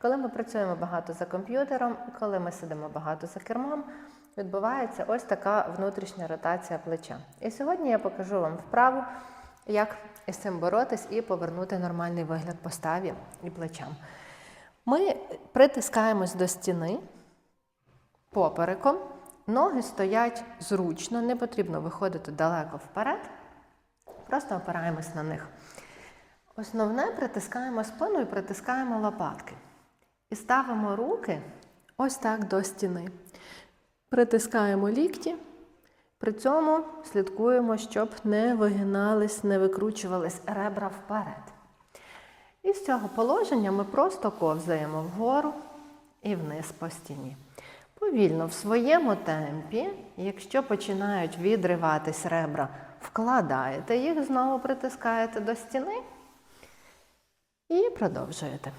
Коли ми працюємо багато за комп'ютером, коли ми сидимо багато за кермом, відбувається ось така внутрішня ротація плеча. І сьогодні я покажу вам вправу, як із цим боротись і повернути нормальний вигляд поставі і плечам. Ми притискаємось до стіни попереком, ноги стоять зручно, не потрібно виходити далеко вперед, просто опираємось на них. Основне притискаємо спину і притискаємо лопатки. І ставимо руки ось так до стіни. Притискаємо лікті, при цьому слідкуємо, щоб не вигинались, не викручувались ребра вперед. І з цього положення ми просто ковзаємо вгору і вниз по стіні. Повільно в своєму темпі, якщо починають відриватись ребра, вкладаєте їх, знову притискаєте до стіни і продовжуєте.